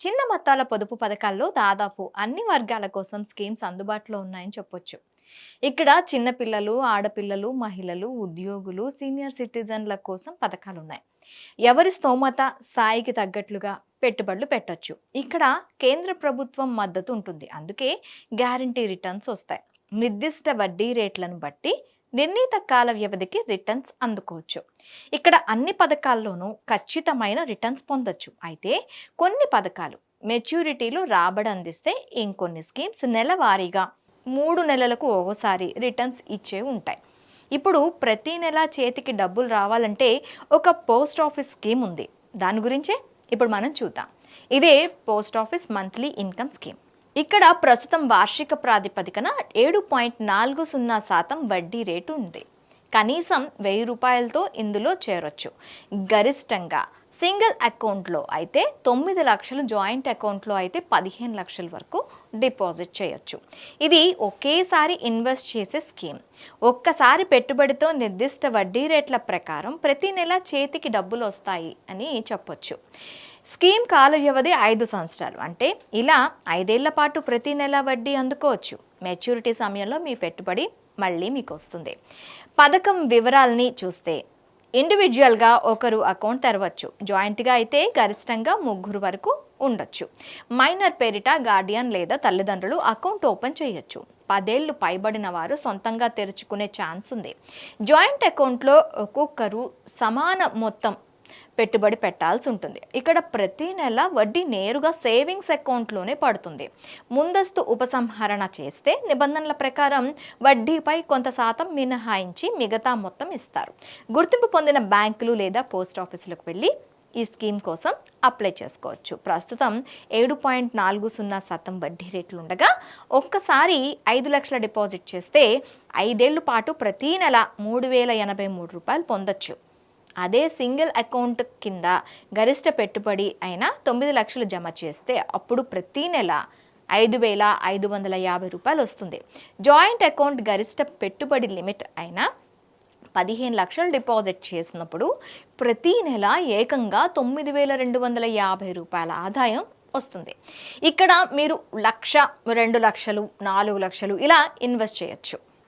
చిన్న మొత్తాల పొదుపు పథకాల్లో దాదాపు అన్ని వర్గాల కోసం స్కీమ్స్ అందుబాటులో ఉన్నాయని చెప్పొచ్చు. ఇక్కడ చిన్నపిల్లలు ఆడపిల్లలు మహిళలు ఉద్యోగులు సీనియర్ సిటిజన్ల కోసం పథకాలు ఉన్నాయి ఎవరి స్తోమత స్థాయికి తగ్గట్లుగా పెట్టుబడులు పెట్టచ్చు. ఇక్కడ కేంద్ర ప్రభుత్వం మద్దతు ఉంటుంది. అందుకే గ్యారంటీ రిటర్న్స్ వస్తాయి. నిర్దిష్ట వడ్డీ రేట్లను బట్టి నిర్ణీత కాల వ్యవధికి రిటర్న్స్ అందుకోవచ్చు. ఇక్కడ అన్ని పథకాల్లోనూ ఖచ్చితమైన రిటర్న్స్ పొందొచ్చు. అయితే కొన్ని పథకాలు మెచ్యూరిటీలు రాబడి అందిస్తే ఇంకొన్ని స్కీమ్స్ నెలవారీగా మూడు నెలలకు ఒకసారి రిటర్న్స్ ఇచ్చే ఉంటాయి. ఇప్పుడు ప్రతి నెల చేతికి డబ్బులు రావాలంటే ఒక పోస్ట్ ఆఫీస్ స్కీమ్ ఉంది. దాని గురించే ఇప్పుడు మనం చూద్దాం. ఇదే post office monthly income scheme ఇక్కడ ప్రస్తుతం వార్షిక ప్రాతిపదికన ఏడు పాయింట్ నాలుగు సున్నా శాతం వడ్డీ రేటు ఉంది. కనీసం వెయ్యి రూపాయలతో ఇందులో చేరొచ్చు. గరిష్టంగా సింగిల్ అకౌంట్లో అయితే తొమ్మిది లక్షలు జాయింట్ అకౌంట్లో అయితే పదిహేను లక్షల వరకు డిపాజిట్ చేయొచ్చు. ఇది ఒకేసారి ఇన్వెస్ట్ చేసే స్కీమ్. ఒక్కసారి పెట్టుబడితో నిర్దిష్ట వడ్డీ రేట్ల ప్రకారం ప్రతి నెల చేతికి డబ్బులు వస్తాయి అని చెప్పొచ్చు. స్కీమ్ కాల వ్యవధి ఐదు సంవత్సరాలు. అంటే ఇలా ఐదేళ్ళ పాటు ప్రతి నెల వడ్డీ అందుకోవచ్చు. మెచ్యూరిటీ సమయంలో మీ పెట్టుబడి మళ్ళీ మీకు వస్తుంది పథకం వివరాలని చూస్తే ఇండివిజువల్గా ఒకరు అకౌంట్ తెరవచ్చు. జాయింట్గా అయితే గరిష్టంగా ముగ్గురు వరకు ఉండొచ్చు. మైనర్ పేరిట గార్డియన్ లేదా తల్లిదండ్రులు అకౌంట్ ఓపెన్ చేయొచ్చు. పదేళ్ళు పైబడిన వారు సొంతంగా తెరుచుకునే ఛాన్స్ ఉంది. జాయింట్ అకౌంట్లో ఒక్కొక్కరు సమాన మొత్తం పెట్టుబడి పెట్టాల్సి ఉంటుంది. ఇక్కడ ప్రతి నెల వడ్డీ నేరుగా సేవింగ్స్ అకౌంట్లోనే పడుతుంది. ముందస్తు ఉపసంహరణ చేస్తే నిబంధనల ప్రకారం వడ్డీపై కొంత శాతం మినహాయించి మిగతా మొత్తం ఇస్తారు. గుర్తింపు పొందిన బ్యాంకులు లేదా పోస్ట్ ఆఫీసులకు వెళ్ళి ఈ స్కీమ్ కోసం అప్లై చేసుకోవచ్చు. ప్రస్తుతం ఏడు పాయింట్ నాలుగు సున్నా శాతం వడ్డీ రేట్లు ఉండగా ఒక్కసారి ఐదు లక్షల డిపాజిట్ చేస్తే ఐదేళ్ళ పాటు ప్రతీ నెల మూడు వేల ఎనభై మూడు రూపాయలు పొందొచ్చు. అదే సింగిల్ అకౌంట్ కింద గరిష్ట పెట్టుబడి అయినా తొమ్మిది లక్షలు జమ చేస్తే అప్పుడు ప్రతీ నెల ఐదు వేల ఐదు వందల యాభై రూపాయలు వస్తుంది. జాయింట్ అకౌంట్ గరిష్ట పెట్టుబడి లిమిట్ అయినా పదిహేను లక్షలు డిపాజిట్ చేసినప్పుడు ప్రతీ నెల ఏకంగా తొమ్మిది వేల రెండు వందల యాభై రూపాయల ఆదాయం వస్తుంది. ఇక్కడ మీరు లక్ష రెండు లక్షలు నాలుగు లక్షలు ఇలా ఇన్వెస్ట్ చేయొచ్చు.